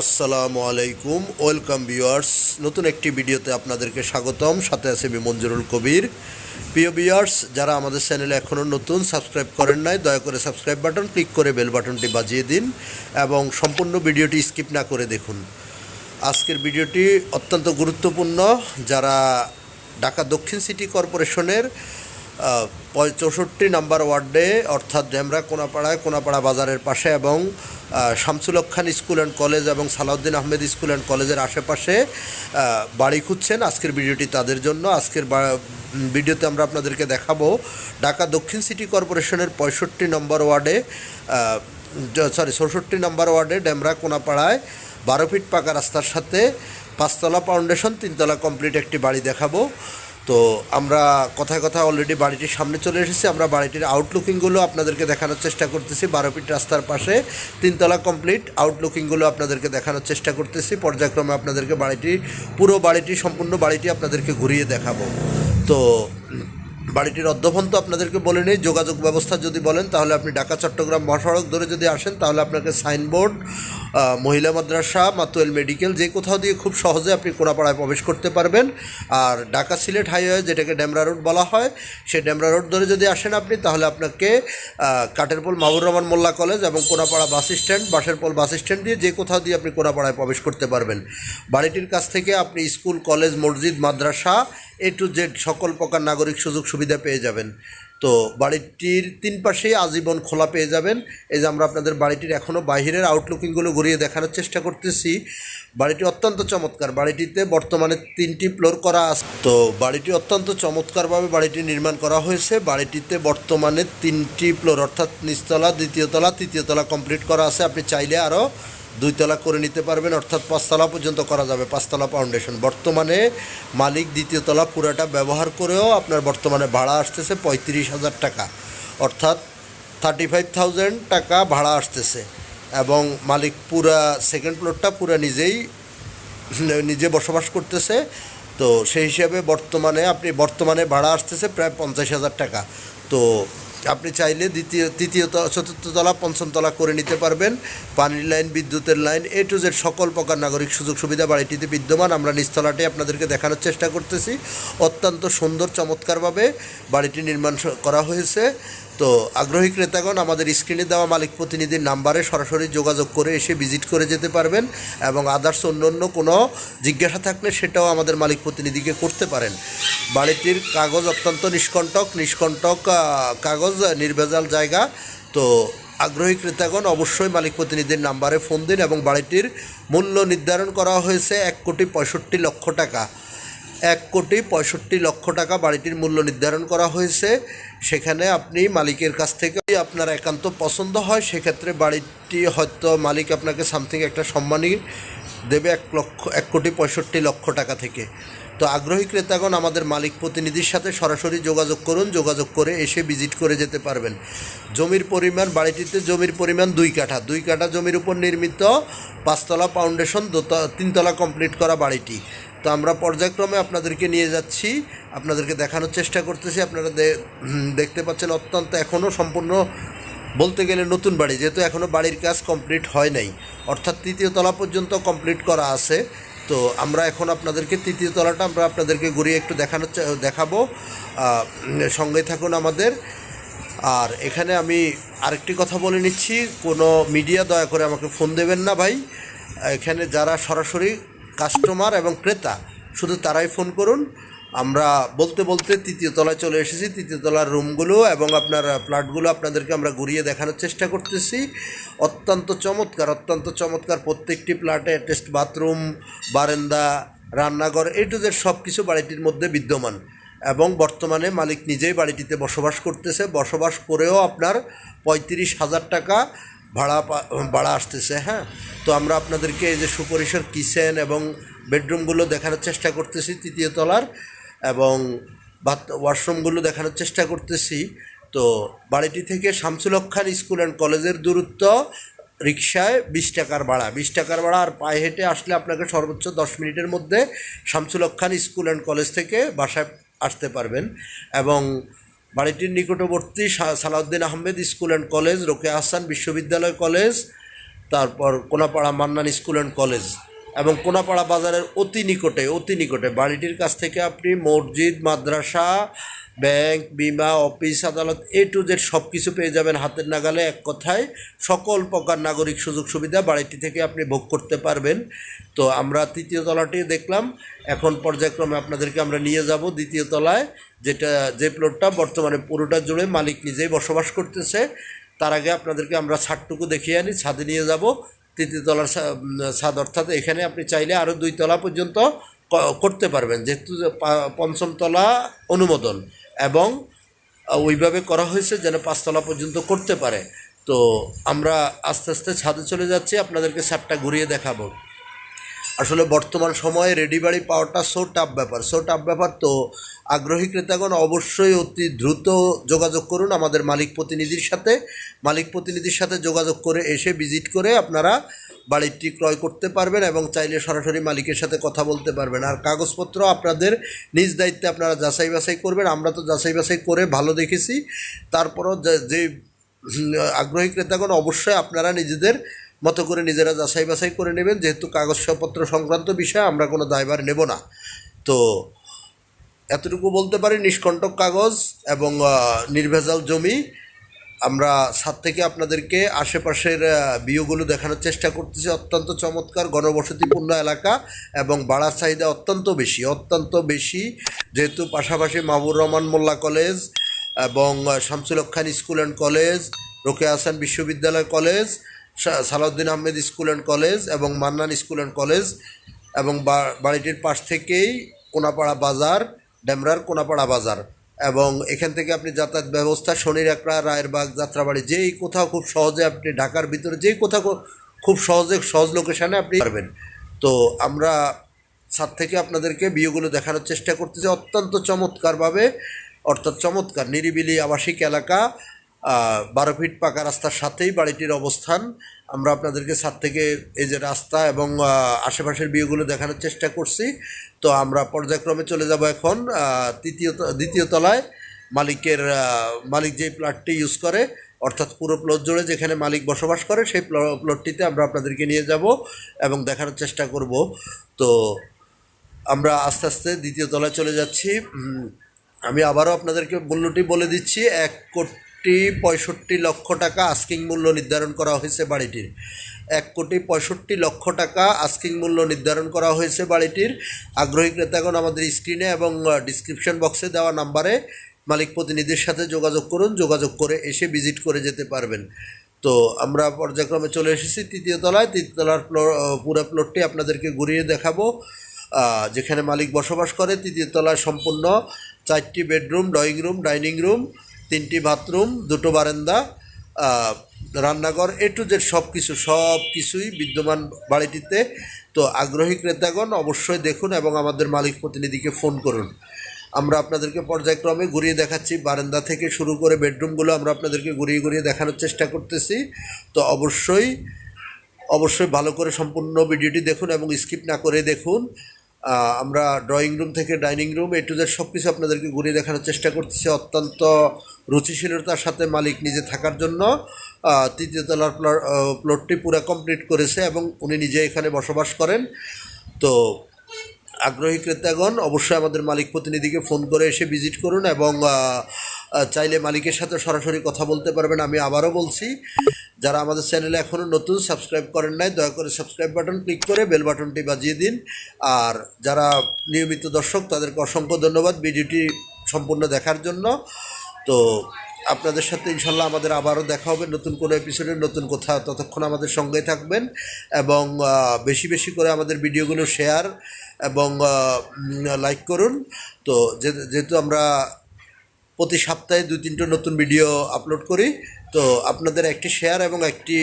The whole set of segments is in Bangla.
আসসালামু আলাইকুম, ওয়েলকাম ভিউয়ার্স। নতুন একটি ভিডিওতে আপনাদেরকে স্বাগতম। সাথে আছে আমি মঞ্জুরুল কবির। প্রিয় ভিউয়ার্স, যারা আমাদের চ্যানেলে এখনও নতুন, সাবস্ক্রাইব করেন নাই, দয়া করে সাবস্ক্রাইব বাটন, ক্লিক করে বেল বাটনটি বাজিয়ে দিন এবং সম্পূর্ণ ভিডিওটি স্কিপ না করে দেখুন। আজকের ভিডিওটি অত্যন্ত গুরুত্বপূর্ণ। যারা ঢাকা দক্ষিণ সিটি কর্পোরেশনের চৌষট্টি নাম্বার ওয়ার্ডে অর্থাৎ ডেমরা কোনাপাড়ায় কোনাপাড়া বাজারের পাশে এবং আহ, Shamsul Khan school and college এবং সালাউদ্দিন আহমেদ স্কুল অ্যান্ড কলেজের আশেপাশে বাড়ি খুঁজছেন। আজকের ভিডিওটি তাদের জন্য। আজকের ভিডিওতে আমরা আপনাদেরকে দেখাবো ঢাকা দক্ষিণ সিটি কর্পোরেশনের পঁয়ষট্টি নম্বর ওয়ার্ডে সরি চৌষট্টি নম্বর ওয়ার্ডে ডেমরা কোনাপাড়ায় বারো ফিট পাকা রাস্তার সাথে পাঁচতলা ফাউন্ডেশন তিনতলা কমপ্লিট একটি বাড়ি দেখাবো। তো আমরা কথায় কথা অলরেডি বাড়িটির সামনে চলে এসেছি। আমরা বাড়িটির আউটলুকিংগুলো আপনাদেরকে দেখানোর চেষ্টা করতেছি। বারো ফিট রাস্তার পাশে তিনতলা কমপ্লিট আউটলুকিংগুলো আপনাদেরকে দেখানোর চেষ্টা করতেছি। পর্যায়ক্রমে আপনাদেরকে বাড়িটি, পুরো বাড়িটি, সম্পূর্ণ বাড়িটি আপনাদেরকে ঘুরিয়ে দেখাবো। তো বাড়িটির অধ্যভন তো আপনাদেরকে বলে নেই। যোগাযোগ ব্যবস্থা যদি বলেন, তাহলে আপনি ঢাকা চট্টগ্রাম মহাসড়ক ধরে যদি আসেন, তাহলে আপনাকে সাইনবোর্ড মহিলা মাদ্রাসা, মাতুয়েল মেডিকেল, যে কোথাও দিয়ে খুব সহজে আপনি কোনাপাড়ায় প্রবেশ করতে পারবেন। আর ঢাকা সিলেট হাইওয়ে যেটাকে ডেমরা রোড বলা হয়, সেই ডেমরা রোড ধরে যদি আসেন আপনি, তাহলে আপনাকে কাটেরপোল মাহবুর রহমান মোল্লা কলেজ এবং কোনাপাড়া বাস স্ট্যান্ড বাসেরপোল বাস স্ট্যান্ড দিয়ে যে কোথাও দিয়ে আপনি কোনাপাড়ায় প্রবেশ করতে পারবেন। বাড়িটির কাছ থেকে আপনি স্কুল, কলেজ, মসজিদ, মাদ্রাসা, এ টু জেড সকল প্রকার নাগরিক সুযোগ সুবিধা পেয়ে যাবেন। তো বাড়িটির তিন পাশেই আজীবন খোলা পেয়ে যাবেন। এই যে আমরা আপনাদের বাড়িটির এখনও বাহিরের আউটলুকিংগুলো ঘুরিয়ে দেখানোর চেষ্টা করতেছি। বাড়িটি অত্যন্ত চমৎকার। বাড়িটিতে বর্তমানে তিনটি ফ্লোর করা আছে। তো বাড়িটি অত্যন্ত চমৎকারভাবে বাড়িটি নির্মাণ করা হয়েছে। বাড়িটিতে বর্তমানে তিনটি ফ্লোর অর্থাৎ নিচতলা, দ্বিতীয়তলা, তৃতীয়তলা কমপ্লিট করা আছে। আপনি চাইলে আরও দুইতলা করে নিতে পারবেন, অর্থাৎ পাঁচতলা পর্যন্ত করা যাবে। পাঁচতলা ফাউন্ডেশন বর্তমানে মালিক দ্বিতীয় তলা পুরাটা ব্যবহার করেও আপনার বর্তমানে ভাড়া আসতেছে পঁয়ত্রিশ হাজার টাকা। অর্থাৎ থার্টি ফাইভ থাউজেন্ড টাকা ভাড়া আসতেছে। এবং মালিক পুরা সেকেন্ড ফ্লোরটা পুরা নিজেই, নিজে বসবাস করতেছে। তো সেই হিসাবে বর্তমানে আপনি, বর্তমানে ভাড়া আসতেছে প্রায় পঞ্চাশ হাজার টাকা। তো আপনি চাইলে দ্বিতীয়, তৃতীয় চতুর্থ তলা, পঞ্চম তলা করে নিতে পারবেন। পানির লাইন, বিদ্যুতের লাইন, এ টু জেড সকল প্রকার নাগরিক সুযোগ সুবিধা বাড়িটিতে বিদ্যমান। আমরা নিচতলাটি আপনাদেরকে দেখানোর চেষ্টা করতেছি। অত্যন্ত সুন্দর, চমৎকারভাবে বাড়িটি নির্মাণ করা হয়েছে। তো আগ্রহী ক্রেতাগণ, আমাদের স্ক্রিনে দেওয়া মালিক প্রতিনিধির নাম্বারে সরাসরি যোগাযোগ করে এসে ভিজিট করে যেতে পারবেন এবং আদার্স অন্য অন্য কোনো জিজ্ঞাসা থাকলে সেটাও আমাদের মালিক প্রতিনিধিকে করতে পারেন। বাড়িটির কাগজ অত্যন্ত নিষ্কণ্টক নিষ্কণ্টক কাগজ, নির্ভেজাল জায়গা। তো আগ্রহী ক্রেতাগণ, অবশ্যই মালিক প্রতিনিধির নাম্বারে ফোন দিন এবং বাড়িটির মূল্য নির্ধারণ করা হয়েছে এক কোটি পঁয়ষট্টি লক্ষ টাকা। এক কোটি পঁয়ষট্টি লক্ষ টাকা বাড়িটির মূল্য নির্ধারণ করা হয়েছে। সেখানে আপনি মালিকের কাছ থেকে আপনার একান্ত পছন্দ হয়, সেক্ষেত্রে বাড়িটি হয়তো মালিক আপনাকে সামথিং একটা সম্মানই দেবে এক লক্ষ, এক কোটি পঁয়ষট্টি লক্ষ টাকা থেকে। তো আগ্রহী ক্রেতাগণ, আমাদের মালিক প্রতিনিধির সাথে সরাসরি যোগাযোগ করুন, যোগাযোগ করে এসে ভিজিট করে যেতে পারবেন। জমির পরিমাণ, বাড়িটিতে জমির পরিমাণ দুই কাঠা। দুই কাঠা জমির উপর নির্মিত পাঁচতলা ফাউন্ডেশন দোতা তিনতলা কমপ্লিট করা বাড়িটি। তো আমরা পর্যায়ক্রমে আপনাদেরকে নিয়ে যাচ্ছি। আপনাদেরকে দেখানোর চেষ্টা করতেছি। আপনারা দেখতে পাচ্ছেন অত্যন্ত এখনও সম্পূর্ণ বলতে গেলে নতুন বাড়ি, যেহেতু এখনও বাড়ির কাজ কমপ্লিট হয় নাই। অর্থাৎ তৃতীয় তলা পর্যন্ত কমপ্লিট করা আছে। তো আমরা এখন আপনাদেরকে তৃতীয় তলাটা আমরা আপনাদেরকে ঘুরিয়ে একটু দেখানোর দেখাবো। সঙ্গে থাকুন আমাদের। আর এখানে আমি আরেকটি কথা বলে নিচ্ছি। কোনো মিডিয়া দয়া করে আমাকে ফোন দেবেন না ভাই। এখানে যারা সরাসরি কাস্টমার এবং ক্রেতা। শুধু তারাই ফোন করুন। আমরা বলতে বলতে তৃতীয় তলায় চলে এসেছি। তৃতীয় তলার রুমগুলো এবং আপনার ফ্ল্যাটগুলো আপনাদেরকে আমরা ঘুরিয়ে দেখানোর চেষ্টা করতেছি। অত্যন্ত চমৎকার অত্যন্ত চমৎকার প্রত্যেকটি ফ্ল্যাটে অ্যাটেস্ট বাথরুম, বারান্দা, রান্নাঘর এই টু জেড সব কিছু বাড়িটির মধ্যে বিদ্যমান। এবং বর্তমানে মালিক নিজেই বাড়িটিতে বসবাস করতেছে। বসবাস করেও আপনার পঁয়ত্রিশ হাজার টাকা ভাড়া ভাড়া আসতেছে হ্যাঁ। তো আমরা আপনাদেরকে এই যে সুপরিসর কিচেন এবং বেডরুমগুলো দেখানোর চেষ্টা করতেছি, তৃতীয় তলার এবং বাথ, ওয়াশরুমগুলো দেখানোর চেষ্টা করতেছি। তো বাড়িটি থেকে শামসুল খান স্কুল অ্যান্ড কলেজের দূরত্ব রিক্সায় বিশ টাকার ভাড়া। বিশ টাকার ভাড়া আর পায়ে হেঁটে আসলে আপনাকে সর্বোচ্চ দশ মিনিটের মধ্যে Shamsul Khan school and college থেকে বাসায় আসতে পারবেন এবং বাড়িটির নিকটবর্তী Salauddin Ahmed school and college রোকে Hasan বিশ্ববিদ্যালয় কলেজ তারপর Konapara Mannan school and college এবং কোনাপাড়া বাজারের অতি নিকটে অতি নিকটে বাড়িটির কাছ থেকে আপনি মসজিদ, মাদ্রাসা, ব্যাংক, বিমা, অফিস, আদালত এ টু জেড সব কিছু পেয়ে যাবেন হাতের নাগালে এক কথায়। সকল প্রকার নাগরিক সুযোগ সুবিধা বাড়িটি থেকে আপনি ভোগ করতে পারবেন। তো আমরা তৃতীয় তলাটি দেখলাম। এখন পর্যায়ক্রমে আপনাদেরকে আমরা নিয়ে যাব দ্বিতীয় তলায়, যেটা, যে প্লটটা বর্তমানে পুরোটা জুড়ে মালিক নিজেই বসবাস করতেছে। তার আগে আপনাদেরকে আমরা ছাদটুকু দেখিয়ে আনি। ছাদে নিয়ে যাব। তৃতীয় তলার ছাদ অর্থাৎ এখানে আপনি চাইলে আরও দুই তলা পর্যন্ত করতে পারবেন। যেহেতু পঞ্চম তলা অনুমোদন এবং ওইভাবে করা হয়েছে যেন পাঁচতলা পর্যন্ত করতে পারে। তো আমরা আস্তে আস্তে ছাদে চলে যাচ্ছি। আপনাদেরকে ছাদটা ঘুরিয়ে দেখাবো। আসলে বর্তমান সময়ে রেডি বাড়ি পাওয়াটা সো টাফ ব্যাপার। সো টাফ ব্যাপার তো আগ্রহী ক্রেতাগণ অবশ্যই অতি দ্রুত যোগাযোগ করুন আমাদের মালিক প্রতিনিধির সাথে। মালিক প্রতিনিধির সাথে যোগাযোগ করে এসে ভিজিট করে আপনারা বাড়িটি ক্রয় করতে পারবেন এবং চাইলে সরাসরি মালিকের সাথে কথা বলতে পারবেন। আর কাগজপত্র আপনাদের নিজ দায়িত্বে আপনারা যাচাই বাছাই করবেন। আমরা তো যাচাই বাছাই করে ভালো দেখেছি। তারপরও যে- আগ্রহী ক্রেতাগণ অবশ্যই আপনারা নিজেদের মতো করে নিজেরা যাচাই বাছাই করে নেবেন। যেহেতু কাগজপত্র সংক্রান্ত বিষয়ে, আমরা কোনো দায়ভার নেব না। তো এতটুকু বলতে পারি, নিষ্কণ্টক কাগজ এবং নির্ভেজাল জমি। আমরা ছাদ থেকে আপনাদেরকে আশেপাশের বিওগুলো দেখানোর চেষ্টা করতেছি। অত্যন্ত চমৎকার গণবসতিপূর্ণ এলাকা এবং বাড়ার চাহিদা অত্যন্ত বেশি অত্যন্ত বেশি। যেহেতু পাশাপাশি মাহবুর রহমান মোল্লা কলেজ এবং Shamsul Khan school and college রোকে Hasan বিশ্ববিদ্যালয় college Salauddin Ahmed school and college এবং মান্নান স্কুল অ্যান্ড কলেজ এবং বাড়িটির পাশ থেকেই কোনাপাড়া বাজার। ডেমরার কোনাপাড়া বাজার এবং এখান থেকে আপনি যাতায়াত ব্যবস্থা, শনির একড়া রায়েরবাগ, যাত্রাবাড়ি, যেই কোথাও খুব সহজে আপনি ঢাকার ভিতরে, যেই কোথাও খুব সহজে, সহজ লোকেশানে আপনি পারবেন। তো আমরা ছাদ থেকে আপনাদেরকে বিয়েগুলো দেখানোর চেষ্টা করতেছি অত্যন্ত চমৎকারভাবে, অর্থাৎ চমৎকার, নিরিবিলি আবাসিক এলাকা বারো ফিট পাকা রাস্তার সাথেই বাড়িটির অবস্থান। আমরা আপনাদেরকে ছাদ থেকে এই যে রাস্তা এবং আশেপাশের বিয়েগুলো দেখানোর চেষ্টা করছি। তো আমরা পর্যায়ক্রমে চলে যাব এখন তৃতীয় দ্বিতীয় তলায়। মালিকের মালিক যে প্লটটি ইউজ করে, অর্থাৎ পুরো প্লট জুড়ে যেখানে মালিক বসবাস করে, সেই প্ল- প্লটটিতে আমরা আপনাদেরকে নিয়ে যাব এবং দেখানোর চেষ্টা করব। তো আমরা আস্তে আস্তে দ্বিতীয় তলায় চলে যাচ্ছি। আমি আবারও আপনাদেরকে মূল্যটি বলে দিচ্ছি, এক কোটি পঁয়ষট্টি লক্ষ টাকা আস্কিং মূল্য নির্ধারণ করা হয়েছে বাড়িটির। এক কোটি পঁয়ষট্টি লক্ষ টাকা আস্কিং মূল্য নির্ধারণ করা হয়েছে বাড়িটির। আগ্রহী ক্রেতাগণ আমাদের স্ক্রিনে এবং ডিসক্রিপশন বক্সে দেওয়া নাম্বারে মালিক প্রতিনিধির সাথে যোগাযোগ করুন যোগাযোগ করে এসে ভিজিট করে যেতে পারবেন। তো আমরা পর্যায়ক্রমে চলে এসেছি তৃতীয় তলায়। তৃতীয় তলার আহ, পুরো প্লটটি আপনাদেরকে ঘুরিয়ে দেখাবো। যেখানে মালিক বসবাস করে। তৃতীয় তলায় সম্পূর্ণ চারটি bedroom drawing room dining room তিনটি বাথরুম, দুটো বারান্দা রান্নাঘর, এ টু জেড সব কিছু সব কিছুই বিদ্যমান বাড়িটিতে। তো আগ্রহী ক্রেতাগণ অবশ্যই দেখুন এবং আমাদের মালিক প্রতিনিধিকে ফোন করুন। আমরা আপনাদেরকে পর্যায়ক্রমে ঘুরিয়ে দেখাচ্ছি। বারান্দা থেকে শুরু করে বেডরুমগুলো আমরা আপনাদেরকে ঘুরিয়ে ঘুরিয়ে দেখানোর চেষ্টা করতেছি। তো অবশ্যই অবশ্যই ভালো করে সম্পূর্ণ ভিডিওটি দেখুন এবং স্কিপ না করে দেখুন। আমরা ড্রয়িং রুম থেকে dining room A to Z সব কিছু আপনাদেরকে ঘুরিয়ে দেখানোর চেষ্টা করতেছি। অত্যন্ত রুচিশীলতার সাথে মালিক নিজে থাকার জন্য তৃতীয় তলার প্লট- প্লটটি পুরো কমপ্লিট করেছে এবং উনি নিজে এখানে বসবাস করেন। তো আগ্রহী ক্রেতাগণ, অবশ্যই আমাদের মালিক প্রতিনিধিকে ফোন করে এসে ভিজিট করুন এবং চাইলে মালিকের সাথে সরাসরি কথা বলতে পারবেন, আমি আবারও বলছি। যারা আমাদের চ্যানেলে এখনও নতুন, সাবস্ক্রাইব করেন নাই, দয়া করে সাবস্ক্রাইব বাটন ক্লিক করে বেল বাটনটি বাজিয়ে দিন। আর যারা নিয়মিত দর্শক, তাদেরকে অসংখ্য ধন্যবাদ ভিডিওটি সম্পূর্ণ দেখার জন্য। তো আপনাদের সাথে ইনশাল্লাহ আমাদের আবারও দেখা হবে নতুন কোনো এপিসোডে নতুন কোথাও ততক্ষণ আমাদের সঙ্গে থাকবেন। এবং বেশি বেশি করে আমাদের ভিডিওগুলো শেয়ার এবং লাইক করুন। তো যেহেতু আমরা প্রতি সপ্তাহে দু তিনটে নতুন ভিডিও আপলোড করি। তো আপনাদের একটি শেয়ার এবং একটি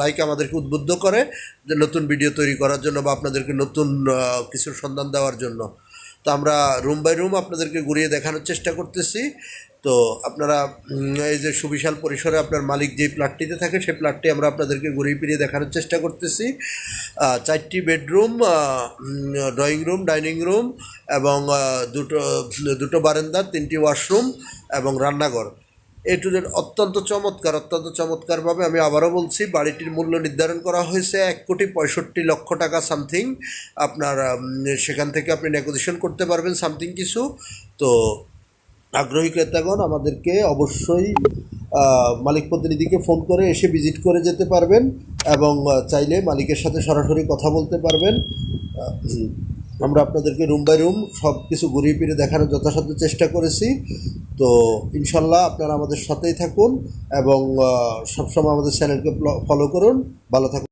লাইক আমাদেরকে উদ্বুদ্ধ করে যে নতুন ভিডিও তৈরি করার জন্য বা আপনাদেরকে নতুন কিছুর সন্ধান দেওয়ার জন্য। তো আমরা রুম বাই রুম আপনাদেরকে ঘুরিয়ে দেখানোর চেষ্টা করতেছি। তো আপনারা এই যে সুবিশাল পরিসরে আপনার মালিক যে প্লাটটিতে থাকে সেই প্লাটটি আমরা আপনাদেরকে ঘুরিয়ে ফিরিয়ে দেখানোর চেষ্টা করতেছি। চারটি bedroom drawing room, dining room এবং দুটো দুটো বারান্দা, তিনটি ওয়াশরুম এবং রান্নাঘর। এ টু অত্যন্ত চমৎকার, অত্যন্ত চমৎকারভাবে আমি আবারও বলছি, বাড়িটির মূল্য নির্ধারণ করা হয়েছে এক কোটি পঁয়ষট্টি লক্ষ টাকা সামথিং। আপনার সেখান থেকে আপনি নেগোসিয়েশন করতে পারবেন সামথিং কিছু। তো আগ্রহী ক্রেতাগণ আমাদেরকে অবশ্যই মালিক প্রতিনিধিকে ফোন করে এসে ভিজিট করে যেতে পারবেন এবং চাইলে মালিকের সাথে সরাসরি কথা বলতে পারবেন। আমরা আপনাদেরকে রুম বাই রুম সব কিছু ঘুরিয়ে ফিরে দেখানোর যথাসাধ্য চেষ্টা করেছি। তো ইনশাল্লাহ আপনারা আমাদের সাথেই থাকুন এবং সবসময় আমাদের চ্যানেলকে ফলো করুন। ভালো থাকুন।